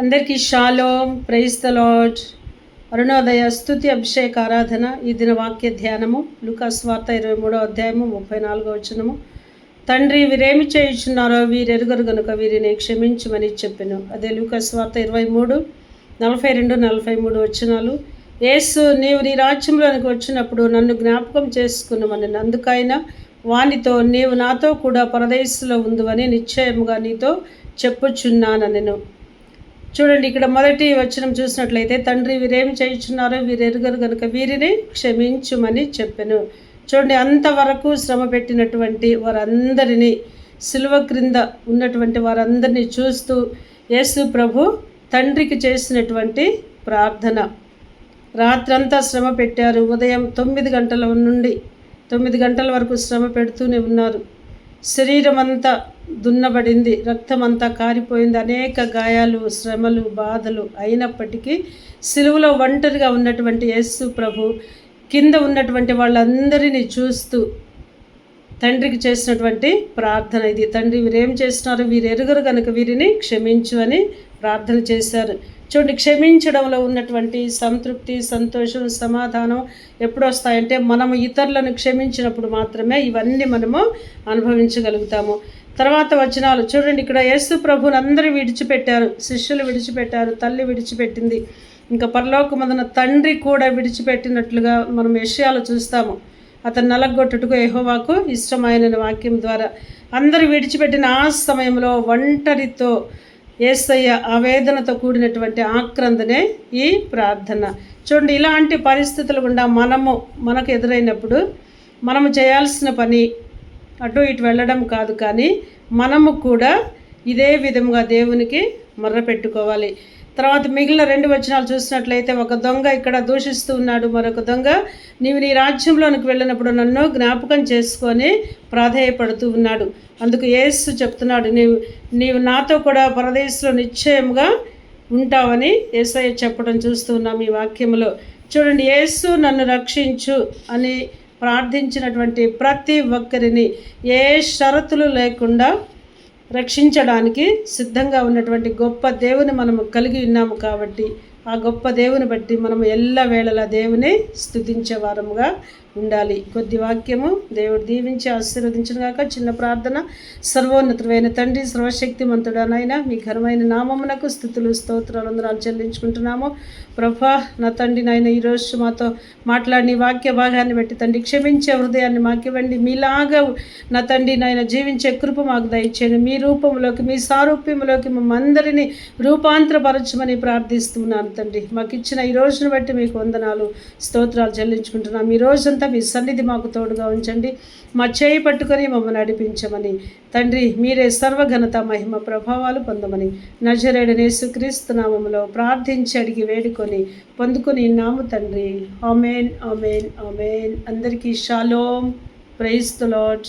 అందరికీ shalom praise lord. Arunodaya స్థుతి అభిషేక ఆరాధన. ఈ దిన వాక్య ధ్యానము. లుకాస్ వార్త ఇరవై మూడో అధ్యాయము ముప్పై నాలుగో వచనము. తండ్రి వీరేమి చేయుచున్నారో వీరెరుగరు గనుక వీరిని క్షమించమని చెప్పాను. అదే లుకాస్ వార్త ఇరవై మూడు నలభై రెండు నలభై మూడు వచనాలు. యేసు నీవు నీ రాజ్యంలోనికి వచ్చినప్పుడు నన్ను జ్ఞాపకం చేసుకున్నామని అందుకైనా వానితో నీవు నాతో కూడా పరదేశంలో ఉందని నిశ్చయముగా నీతో చెప్పుచున్నానెను చూడండి ఇక్కడ మొదటి వచనం చూసినట్లయితే తండ్రి వీరేం చేయించున్నారో వీరు ఎరుగరు కనుక వీరిని క్షమించుమని చెప్పెను. చూడండి అంతవరకు శ్రమ పెట్టినటువంటి వారందరినీ సిలువ క్రింద ఉన్నటువంటి వారందరినీ చూస్తూ యేసు ప్రభు తండ్రికి చేసినటువంటి ప్రార్థన. రాత్రంతా శ్రమ పెట్టారు. ఉదయం తొమ్మిది గంటల నుండి తొమ్మిది గంటల వరకు శ్రమ పెడుతూనే ఉన్నారు. శరీరం అంతా దున్నబడింది రక్తం అంతా కారిపోయింది అనేక గాయాలు శ్రమలు బాధలు అయినప్పటికీ సిలువలో ఒంటరిగా ఉన్నటువంటి యేసు ప్రభు కింద ఉన్నటువంటి వాళ్ళందరినీ చూస్తూ తండ్రికి చేసినటువంటి ప్రార్థన ఇది. తండ్రి వీరేం చేస్తున్నారు? వీరు ఎరుగరు కనుక వీరిని క్షమించు అని ప్రార్థన చేశారు. చూడండి క్షమించడంలో ఉన్నటువంటి సంతృప్తి సంతోషం సమాధానం ఎప్పుడు వస్తాయంటే మనము ఇతరులను క్షమించినప్పుడు మాత్రమే ఇవన్నీ మనము అనుభవించగలుగుతాము. తర్వాత వచనాలు చూడండి. ఇక్కడ యేసు ప్రభుని అందరూ విడిచిపెట్టారు. శిష్యులు విడిచిపెట్టారు. తల్లి విడిచిపెట్టింది. ఇంకా పరలోకమందున తండ్రి కూడా విడిచిపెట్టినట్లుగా మనం విషయాలు చూస్తాము. అతను నలగొట్టుటకు ఎహోవాకు ఇష్టమైన వాక్యం ద్వారా. అందరూ విడిచిపెట్టిన ఆ సమయంలో ఒంటరితో ఏసయ్య ఆవేదనతో కూడినటువంటి ఆక్రందనే ఈ ప్రార్థన. చూడండి ఇలాంటి పరిస్థితులు గుండా మనము మనకు ఎదురైనప్పుడు మనము చేయాల్సిన పని అటు ఇటు వెళ్ళడం కాదు కానీ మనము కూడా ఇదే విధంగా దేవునికి మర్ర పెట్టుకోవాలి తర్వాత మిగిలిన రెండు వచనాలు చూసినట్లయితే ఒక దొంగ ఇక్కడ దూషిస్తూ ఉన్నాడు మరొక దొంగ నీవు నీ రాజ్యంలోనికి వెళ్ళినప్పుడు నన్ను జ్ఞాపకం చేసుకొని ప్రాధేయపడుతూ ఉన్నాడు. అందుకు యేసు చెప్తున్నాడు నీవు నీవు నాతో కూడా పరదేశంలో నిశ్చయముగా ఉంటావని ఏసయ్య చెప్పడం చూస్తూ ఉన్నాం ఈ వాక్యంలో చూడండి యేసు నన్ను రక్షించు అని ప్రార్థించినటువంటి ప్రతి ఒక్కరిని ఏ షరతులు లేకుండా రక్షించడానికి సిద్ధంగా ఉన్నటువంటి గొప్ప దేవుని మనము కలిగి ఉన్నాము కాబట్టి ఆ గొప్ప దేవుని బట్టి మనం ఎల్ల వేళలా దేవుని స్థుతించే వారముగా ఉండాలి. కొద్ది వాక్యము దేవుడు దీవించి ఆశీర్వదించిన కాక చిన్న ప్రార్థన. సర్వోన్నతమైన తండ్రి సర్వశక్తిమంతుడనైనా మీ ఘనమైన నామమునకు స్థుతులు స్తోత్రాలు అందరాలు చెల్లించుకుంటున్నాము. ప్రభా నా తండ్రి నాయన ఈరోజు మాతో మాట్లాడిన వాక్య భాగాన్ని బట్టి తండ్రి క్షమించే హృదయాన్ని మాకివ్వండి. మీలాగా నా తండ్రి నాయన జీవించే కృప మాకు దయచేయండి. మీ రూపంలోకి మీ సారూప్యంలోకి మమ్మందరినీ రూపాంతరపరచమని ప్రార్థిస్తున్నాను. తండ్రి. మాకు ఇచ్చిన ఈ రోజును బట్టి మీకు వందనాలు స్తోత్రాలు చెల్లించుకుంటున్నాం. ఈ రోజంతా మీ సన్నిధి మాకు తోడుగా ఉంచండి. మా చేయి పట్టుకొని మమ్మల్ని నడిపించమని. తండ్రి మీరే సర్వఘనత మహిమ ప్రభావాలు పొందమని. నజరేడనేసు క్రీస్తు నామములో ప్రార్థించి అడిగి వేడుకొని పొందుకొని నాము తండ్రి. Amen amen amen. అందరికీ షాలోమ్ ప్రైజ్ ద లాడ్